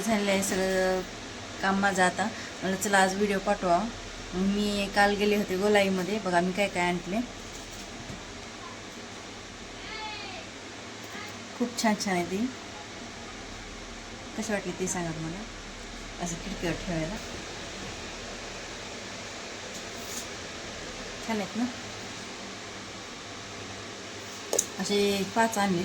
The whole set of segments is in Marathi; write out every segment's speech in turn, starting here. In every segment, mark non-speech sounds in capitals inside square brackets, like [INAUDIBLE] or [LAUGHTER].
झालेलं आहे सगळं काम माझं आता. मला चला आज व्हिडिओ पाठवा. मी काल गेले होते गोलाईमध्ये बघा मी काय काय आणले खूप छान छान आहे ती. कशी वाटली ती सांगा मला असं खिडकीवर ठेवायला. छान आहेत ना? असे पाच आणले.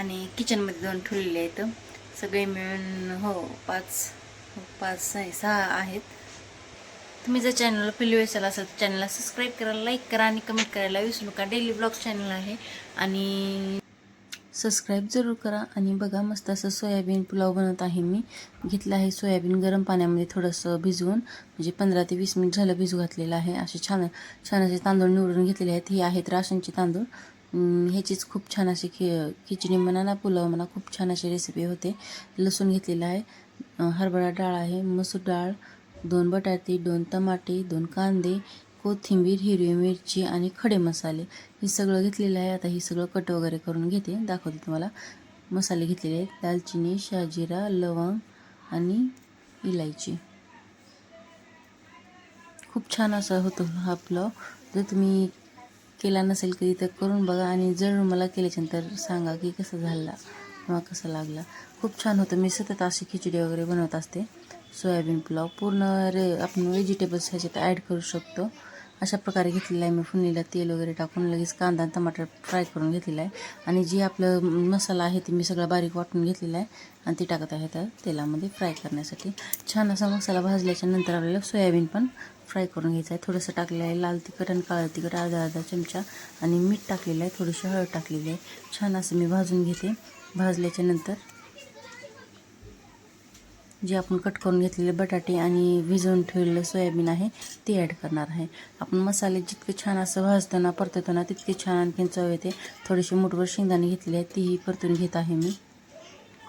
आणि किचनमध्ये दोन ठेवलेले आहेत. सगळे मिळून हो पाच हो, पाच सहा सहा आहेत. तुम्ही जर चॅनलला पहिली वेळेस आला तर चॅनलला सबस्क्राईब करा लाईक करा आणि कमेंट करायला विसरू नका. डेली ब्लॉग चॅनल आहे. आणि सबस्क्राईब जरूर करा. आणि बघा मस्त असं सोयाबीन पुलाव बनवत आहे मी. घेतलं आहे सोयाबीन गरम पाण्यामध्ये थोडंसं भिजवून. म्हणजे पंधरा ते वीस मिनिट झालं भिजू घातलेलं आहे. असे छान छान असे तांदूळ निवडून घेतलेले आहेत. हे आहेत राशनचे तांदूळ. ह्याचीच खूप छान अशी खि खिचडी म्हणा ना पुलाव म्हणा खूप छान अशी रेसिपी होते. लसूण घेतलेला आहे हरभरा डाळ आहे मसूर डाळ दोन बटाटे दोन टमाटे दोन कांदे कोथिंबीर हिरवी मिरची आणि खडे मसाले. हे सगळं घेतलेलं आहे. आता हे सगळं कट वगैरे करून घेते. दाखवते तुम्हाला. मसाले घेतलेले आहेत. दालचिनी शहाजिरा लवंग आणि इलायची. खूप छान असा होतो हा पुलाव. जर तुम्ही केला नसेल कधी तर करून बघा आणि जर मला केल्याच्यानंतर सांगा की कसं झाला किंवा कसा लागला. खूप छान होतं. मी सतत अशी खिचडी वगैरे बनवत असते. सोयाबीन पुलाव. पूर्ण रे आपण व्हेजिटेबल्स ह्याच्यात ॲड करू शकतो. अशा प्रकारे घेतलेला आहे मी. फुनीला तेल वगैरे टाकून लगेच कांदा आणि टमाटर फ्राय करून घेतलेला आहे. आणि जे आपलं मसाला आहे ते मी सगळा बारीक वाटून घेतलेला आहे. आणि ते टाकत आहे त्या तेलामध्ये फ्राय करण्यासाठी. छान असा मसाला भाजल्याच्या नंतर आपल्याला सोयाबीन पण फ्राय करून घ्यायचं आहे. थोडंसं टाकलेलं आहे. लाल तिखट आणि काळं तिखट अर्धा अर्धा चमचा. आणि मीठ टाकलेलं आहे. थोडीशी हळद टाकलेली आहे. छान असं मी भाजून घेते. भाजल्याच्या नंतर जे आपण कट करून घेतलेले बटाटे आणि भिजवून ठेवलेलं सोयाबीन आहे ते ॲड करणार आहे. आपण मसाले जितके छान असं भाजताना परतताना तितके छान आणखीन चव येते. थोडीशी मुठभर शेंगदाणे घेतले आहे तीही परतून घेत आहे मी.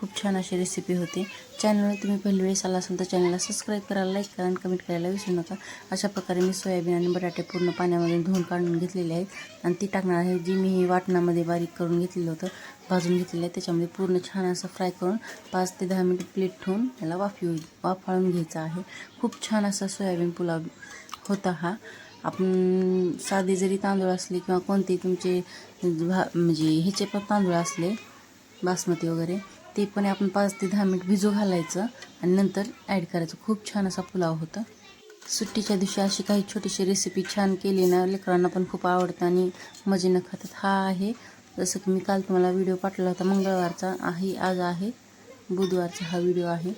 खूप छान अशी रेसिपी होते. चॅनलवर तुम्ही पहिली वेळेस आला असेल तर चॅनलला सबस्क्राईब करायला लाईक करा आणि कमेंट करायला विसरू नका. अशा प्रकारे मी सोयाबीन आणि बटाटे पूर्ण पाण्यामध्ये धुवून काढून घेतलेले आहेत. आणि ती टाकणार आहे जी मी हे वाटणामध्ये बारीक करून घेतलेलं होतं भाजून घेतलेलं आहे. त्याच्यामध्ये पूर्ण छान असं फ्राय करून पाच ते दहा मिनिट प्लेट ठेवून याला वाफी वाफाळून घ्यायचा आहे. खूप छान असा सोयाबीन पुलाव होता हा. आपण साधे जरी तांदूळ असले किंवा कोणते तुमचे भा म्हणजे ह्याचे पण तांदूळ असले बासमती वगैरे ते पण आपण पाच ते दहा मिनिट भिजू घालायचं आणि नंतर ॲड करायचं. खूप छान असा पुलाव होता. सुट्टीच्या दिवशी अशी काही छोटीशी रेसिपी छान केली ना लेकरांना पण खूप आवडतं आणि मजेनं खातात. हा आहे. जसं की मी काल तुम्हाला व्हिडिओ पाठवला होता मंगळवारचा आहे आज आहे. बुधवारचा हा व्हिडिओ आहे.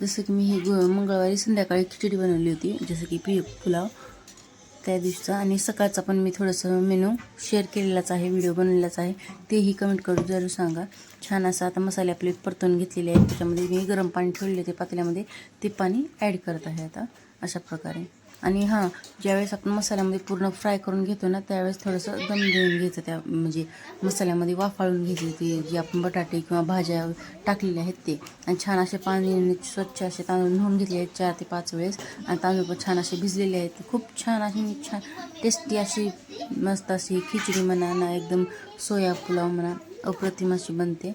जसं की मी ही गु- मंगळवारी संध्याकाळी खिचडी बनवली होती जसं की पी पुलाव. त्या दिवशीचा आणि सकाळचा पण मी थोडंसं मेनू शेअर केलेलाच आहे व्हिडिओ बनवलेलाच आहे. तेही कमेंट करून जरूर सांगा. छान असं आता मसाले आपले परतून घेतलेले आहेत. त्याच्यामध्ये मी गरम पाणी ठेवले ते पातल्यामध्ये. ते पाणी ॲड करत आहे आता. अशा प्रकारे. आणि हां ज्यावेळेस आपण मसाल्यामध्ये पूर्ण फ्राय करून घेतो ना त्यावेळेस थोडंसं दम देऊन घ्यायचं त्या म्हणजे मसाल्यामध्ये वाफाळून घ्यायचे ते जे आपण बटाटे किंवा भाज्या टाकलेल्या आहेत ते. आणि छान असे पाणी स्वच्छ असे तांदूळ धुवून घेतले आहेत चार ते पाच वेळेस. आणि तांदूळ पण छान असे भिजलेले आहेत. खूप छान अशी छान टेस्टी अशी मस्त अशी खिचडी म्हणा ना एकदम सोया पुलाव म्हणा अप्रतिम अशी बनते.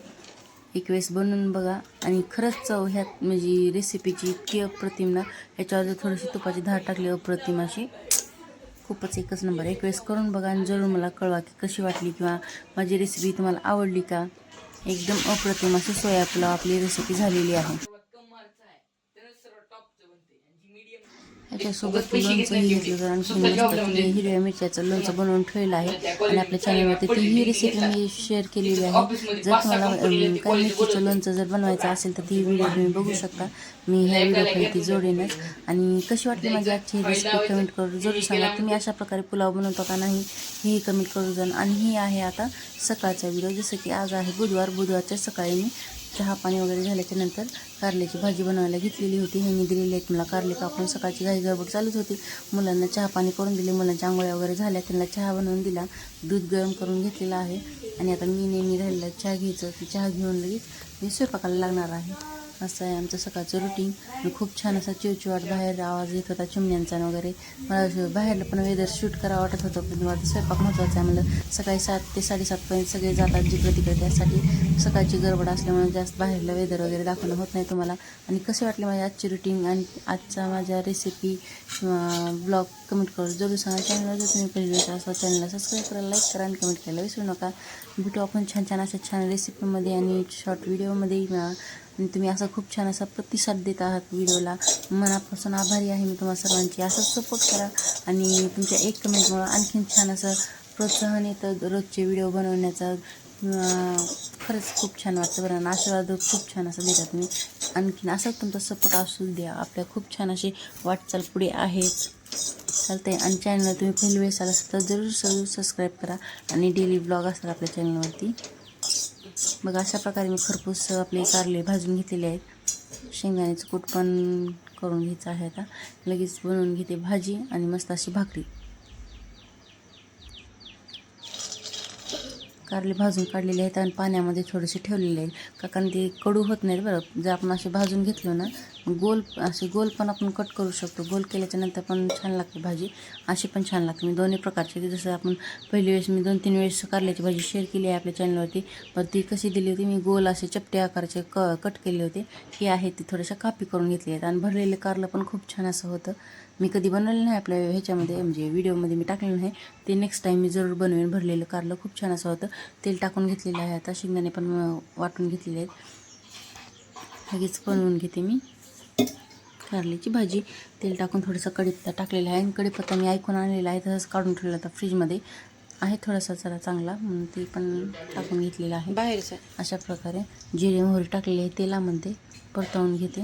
एक वेळेस बनवून बघा. आणि खरंच चव ह्यात म्हणजे रेसिपीची इतकी अप्रतिम ना. ह्याच्यावर जर थोडीशी तुपाची धार टाकली अप्रतिम अशी. खूपच एकच नंबर. एक वेळेस करून बघा आणि जरूर मला कळवा की कशी वाटली किंवा माझी रेसिपी तुम्हाला आवडली का. एकदम अप्रतिम अशी सोया पुलाव आपली रेसिपी झालेली आहे. याच्यासोबत लोणचंही घेतलं ते हिरव्या मिरच्याचं लोणचं बनवून ठेवलं आहे आणि आपल्या चॅनलवरती ती ही रेसिपी मी शेअर केलेली आहे. जर तुम्हाला काही मिरचीचं लोणचं जर बनवायचं असेल तर ती व्हिडिओ तुम्ही बघू शकता. मी ह्या व्हिडिओ ती जोडेनच. आणि कशी वाटली माझी आजची रेसिपी कमेंट करून जरूर सांगा. तुम्ही अशा प्रकारे पुलाव बनवता का नाही ही कमेंट करू जाण. आणि ही आहे आता सकाळचा व्हिडिओ जसं की आज आहे बुधवार. बुधवारच्या सकाळी मी चहा पाणी वगैरे झाल्याच्यानंतर कारल्याची भाजी बनवायला घेतलेली होती. ह्यांनी दिलेली आहेत मला कारले कापून सकाळची घाई गडबड चालूच होती. मुलांना चहा पाणी करून दिले. मुलांच्या आंघोळ्या वगैरे झाल्या. त्यांना चहा बनवून दिला. दूध गरम करून घेतलेला आहे. आणि आता मी नेहमी राहिलेला चहा घ्यायचं. की चहा घेऊन लगेच मी स्वयंपाकाला लागणार आहे. असं आहे आमचं सकाळचं रुटीन खूप छान असा चिवचिवाट बाहेर आवाज येत होता चिमण्यांचा वगैरे. मला बाहेर बाहेरला पण वेदर शूट करावं वाटत होतं पण मला स्वयंपाक महत्त्वाचा आहे मला सकाळी सात ते साडेसातपर्यंत सगळे जातात जिकडे तिकडे. त्यासाठी सकाळची गडबड असल्यामुळे जास्त बाहेरला वेदर वगैरे दाखवणं होत नाही तुम्हाला. आणि कसे वाटले माझी आजची रुटीन आणि आजचा माझ्या रेसिपी ब्लॉग कमेंट करून जरूर सांगा. चॅनलला जर तुम्ही पहिली वेळेस असं चॅनलला सबस्क्राईब करा लाईक करा आणि कमेंट करायला विसरू नका. भेटू आपण छान छान अशा छान रेसिपीमध्ये आणि शॉर्ट व्हिडिओमध्ये आणि तुम्ही असा खूप छान असा प्रतिसाद देत आहात व्हिडिओला. मनापासून आभारी आहे मी तुम्हाला सर्वांची. असंच सपोर्ट करा आणि तुमच्या एक कमेंटमुळं आणखीन छान असं प्रोत्साहन येतं रोजचे व्हिडिओ बनवण्याचा. खरंच खूप छान वाटतं बरं आशीर्वाद खूप छान असं देता तुम्ही. आणखीन असाच तुमचा सपोर्ट असू द्या. आपल्या खूप छान अशी वाटचाल पुढे आहेच आहे आणि चॅनलला तुम्ही पहिली वेळेस आला असता तर जरूर जरूर सबस्क्राईब करा. आणि डेली ब्लॉग असतात आपल्या चॅनलवरती मग अशा प्रकारे मी खरपूस आपले कारले भाजून घेतलेले आहेत. शेंगदाण्याचं कूट पण करून घ्यायचं आहे आता. लगेच बनवून घेते भाजी आणि मस्त अशी भाकरी. कारले भाजून काढलेले आहेत आणि पाण्यामध्ये थोडेसे ठेवलेले आहेत. का कारण ते कडू होत नाहीत बरं. जर आपण असे भाजून घेतलो ना गोल असे गोल पण आपण कट करू शकतो. गोल केल्याच्यानंतर पण छान लागते भाजी. अशी पण छान लागते. मी दोन्ही प्रकारचे जसं आपण पहिली वेळेस मी दोन तीन वेळेस कारल्याची भाजी शेअर केली आहे आपल्या चॅनलवरती पण ती कशी दिली होती? मी गोल असे चपटे आकाराचे क कट केले होते. ही आहे ती थोड्याशा कापी करून घेतली आहेत. आणि भरलेले कारलं पण खूप छान असं होतं. मी कधी बनवलं नाही आपल्या ह्याच्यामध्ये म्हणजे व्हिडिओमध्ये मी टाकलेलं नाही. ते नेक्स्ट टाईम मी जरूर बनवेन. भरलेलं कारलं खूप छान असं होतं. तेल टाकून घेतलेलं आहे आता. शेंगदाणे पण वाटून घेतलेले आहेत. लगेच बनवून घेते मी. कारल्याची भाजी. तेल टाकून थोडंसं कढीपत्ता टाकलेला आहे आणि कढीपत्ता मी ऐकून आणलेला आहे. तसंच काढून ठेवलेला होता फ्रीजमध्ये. आहे थोडासा जरा चांगला म्हणून ते पण टाकून घेतलेला आहे. बाहेरचं. अशा प्रकारे जिरे मोहरी टाकलेली आहे तेलामध्ये परतवून घेते.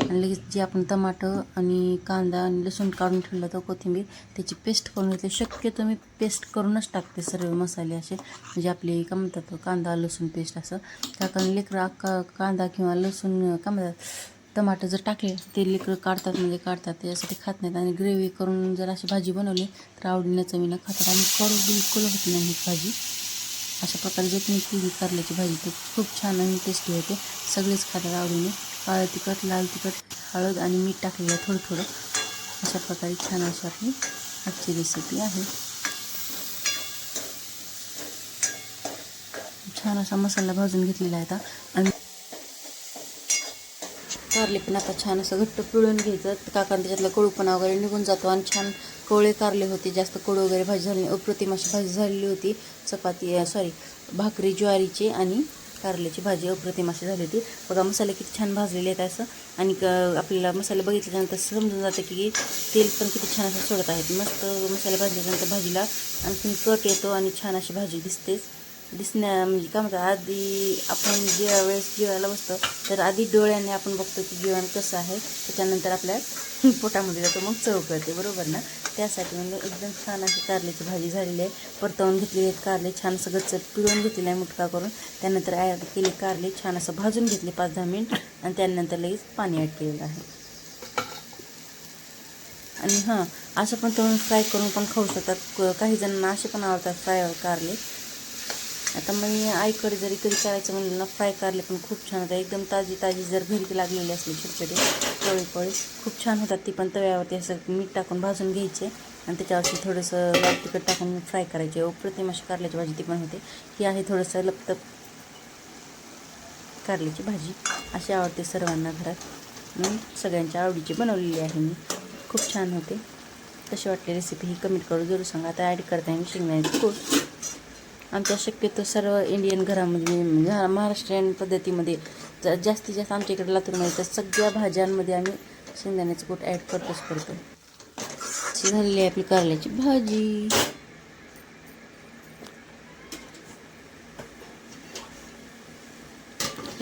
आणि लगेच जे आपण टमाटर आणि कांदा आणि लसूण काढून ठेवलं होतं कोथिंबीर त्याची पेस्ट करून घेतली. शक्यतो मी पेस्ट करूनच टाकते सर्व मसाले असे. म्हणजे आपले काय म्हणतात कांदा लसूण पेस्ट असं. त्या कारण लेकरं अख्खा कांदा किंवा लसूण काय म्हणतात टमाटर जर टाकले ते लेकरं काढतात म्हणजे काढतात त्याच्यासाठी खात नाहीत. आणि ग्रेव्ही करून जर अशी भाजी बनवली तर आवडीनं चवीनं खातात. आणि कडू बिलकुल होत नाही ही भाजी. अशा प्रकारे जर तुम्ही केली कारल्याची भाजी तर खूप छान आणि टेस्टी होते. सगळेच खातात आवडीने. काळं तिखट लाल तिखट हळद आणि मीठ टाकलेलं थोडं थोडं. अशा प्रकारे छान अशी आपली आजची रेसिपी आहे. छान असा मसाला भाजून घेतलेला आहे आता. आणि कारले पण आता छान असं घट्ट पिळून घ्यायचं. का कारण त्याच्यातला कडूपणा वगैरे निघून जातो आणि छान कोवळे कारले होते जास्त कोळू वगैरे भाजी झाली अप्रतिम अशी भाजी झालेली होती. चपाती सॉरी भाकरी ज्वारीची आणि कारल्याची भाजी अप्रतिम अशी झाली होती. बघा मसाले किती छान भाजलेले आहेत असं. आणि क- आपल्याला मसाले बघितल्यानंतर समजून जातं की तेल पण किती छान असं सोडत आहेत. मस्त मसाले भाजल्यानंतर भाजीला आणखीन कट येतो आणि छान अशी भाजी दिसतेच. दिसण्या म्हणजे काय म्हणतात आधी आपण ज्या वेळेस जेवायला बसतो तर आधी डोळ्याने आपण बघतो की जेवण कसं आहे. त्याच्यानंतर आपल्या [LAUGHS] पोटामध्ये जातो मग चव कळते बरोबर ना? त्यासाठी म्हणजे एकदम छान अशी कारल्याची भाजी झालेली आहे. परतवून घेतलेली आहेत कारले छान असं गच्च पिळून घेतलेलं आहे मुटका करून. त्यानंतर ॲड केले कारले छान असं भाजून घेतले पाच दहा मिनिट. आणि त्यानंतर लगेच पाणी ॲड केलेलं आहे. आणि हां असं पण तुम्ही फ्राय करून पण खाऊ शकतात. क- काही जणांना असे पण आवडतात फ्राय कारले. आता मी आईकडे जरी कधी करायचं म्हणलं ना फ्राय कारले पण खूप छान होतात. एकदम ताजी ताजी जर घरी लागलेली असली छोटे छोटे पोळी खूप छान होतात ती पण तव्यावरती असं मीठ टाकून भाजून घ्यायचे. आणि त्याच्यावरती थोडंसं लाल तिखट टाकून फ्राय करायचे. अप्रतिम अशी कारल्याची भाजी ती पण होते. ही आहे थोडंसं लपतप कारल्याची भाजी. अशी आवडते सर्वांना घरात. मी सगळ्यांच्या आवडीची बनवलेली आहे मी. खूप छान होते. कशी वाटली रेसिपी ही कमेंट करून जरूर सांगा. आता ॲड करता मी शेंगदाण्याची कूट आमच्या शक्यतो सर्व इंडियन घरामध्ये म्हणजे महाराष्ट्रीयन पद्धतीमध्ये ज जास्तीत जास्त आमच्या इकडे लातूरमध्ये तर सगळ्या भाज्यांमध्ये आम्ही शेंगदाण्याचं कूट ॲड करतोच करतो. झालेली आहे आपली कारल्याची भाजी.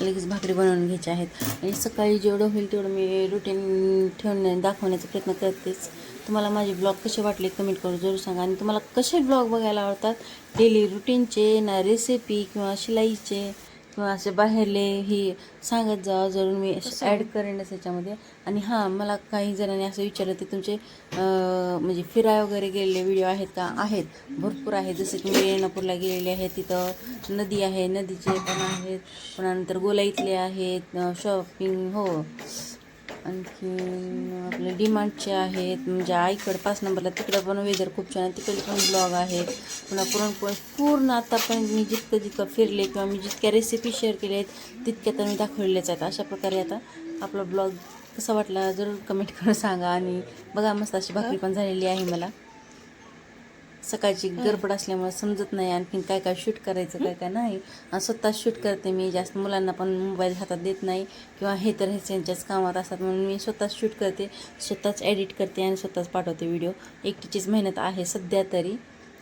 लगेच भाकरी बनवून घ्यायच्या आहेत. आणि सकाळी जेवढं होईल तेवढं मी रुटीन ठेवण्या दाखवण्याचा प्रयत्न करतेच. तुम्हाला माझे ब्लॉग कसे वाटले कमेंट करून जरूर सांगा. आणि तुम्हाला कसे ब्लॉग बघायला आवडतात? डेली रुटीनचे ना रेसिपी किंवा शिलाईचे किंवा असे बाहेरले ही सांगत जा. जरूर मी ॲड करेनच याच्यामध्ये आणि हां मला काही जणांनी असं विचारलं ते तुमचे म्हणजे फिराय वगैरे गेलेले व्हिडिओ आहेत का? आहेत. भरपूर आहेत. जसं की मी रेणापूरला गेलेले आहे तिथं नदी आहे. नदीचे पण आहेत. पुन्हा नंतर गोलाईतले आहेत. शॉपिंग हो. आणखी आपले डिमांडचे आहेत म्हणजे आईकडे पाच नंबरला तिकडं पण वेदर खूप छान आहे तिकडे पण ब्लॉग आहेत पुन्हा पुरणपोळी पूर्ण आतापर्यंत मी जितकं जितकं फिरले किंवा मी जितक्या रेसिपी शेअर केल्या आहेत तितक्या तर मी दाखवलेल्याच आहेत. अशा प्रकारे आता आपला ब्लॉग कसा वाटला जरूर कमेंट करून सांगा आणि बघा मस्त अशी भाकरी पण झालेली आहे मला. सकाळची गडबड असल्यामुळे समजत नाही आणखीन काय काय शूट करायचं काय काय नाही. स्वतः शूट करते मी जास्त मुलांना पण मोबाईल हातात देत नाही. किंवा हे तर हे त्यांच्याच कामात असतात म्हणून मी स्वतःच शूट करते स्वतःच एडिट करते आणि स्वतःच पाठवते व्हिडिओ एकटीचीच मेहनत आहे सध्या तरी.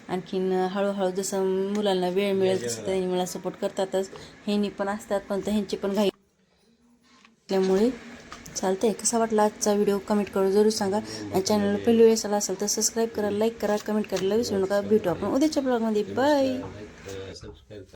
आणखीन हळूहळू जसं मुलांना वेळ मिळेल तसं त्यांनी मला सपोर्ट करतातच. ह्यांनी पण असतात पण ह्यांची पण घाई असल्यामुळे चालतं आहे कसा वाटला आजचा व्हिडिओ कमेंट करू जरूर सांगा. आणि चॅनलला पहिली वेळेस आला असेल तर सबस्क्राईब करा लाईक करा कमेंट करायला विसरू नका. भेटू आपण उद्याच्या ब्लॉगमध्ये बाय